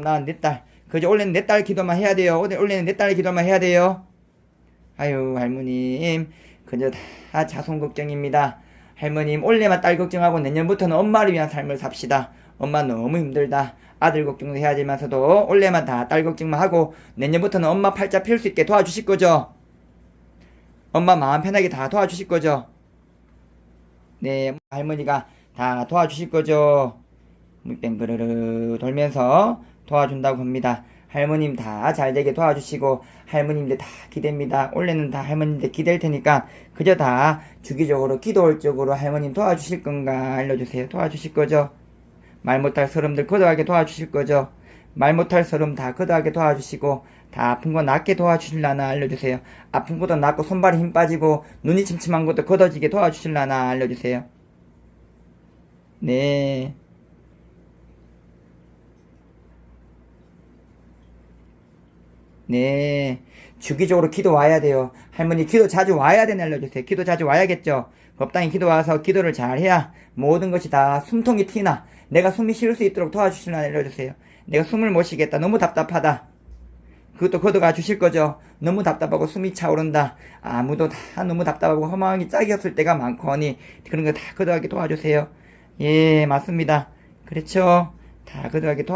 난 내 딸. 그저 원래는 내 딸 기도만 해야 돼요. 원래는 내 딸 기도만 해야 돼요. 아유 할머님 그저 다 자손 걱정입니다. 할머님 올해만 딸 걱정하고 내년부터는 엄마를 위한 삶을 삽시다. 엄마 너무 힘들다. 아들 걱정도 해야 되면서도 올해만 다 딸 걱정만 하고 내년부터는 엄마 팔자 펼수 있게 도와주실 거죠? 엄마 마음 편하게 다 도와주실 거죠? 네, 할머니가 다 도와주실 거죠? 뺑그르르 돌면서 도와준다고 합니다. 할머님 다 잘되게 도와주시고 할머님들 다 기대입니다. 올해는 다 할머님들 기댈 테니까 그저 다 주기적으로 기도할 적으로 할머님 도와주실 건가 알려주세요. 도와주실 거죠? 말 못할 서름들 거듭하게 도와주실 거죠? 말 못할 서름 다 거듭하게 도와주시고 다 아픈 거 낫게 도와주실라나 알려주세요. 아픈 것도 낫고 손발에 힘 빠지고 눈이 침침한 것도 걷어지게 도와주실라나 알려주세요. 네. 네. 주기적으로 기도 와야 돼요. 할머니 기도 자주 와야 되는 알려주세요. 기도 자주 와야겠죠. 법당에 기도 와서 기도를 잘 해야 모든 것이 다 숨통이 튀나 내가 숨이 쉴 수 있도록 도와주시나 알려주세요. 내가 숨을 못 쉬겠다. 너무 답답하다. 그것도 걷어가 주실 거죠. 너무 답답하고 숨이 차오른다. 아무도 다 너무 답답하고 허망하기 짝이 없을 때가 많거니 그런 거 다 걷어가게 도와주세요. 예, 맞습니다. 그렇죠. 다 걷어가게 도와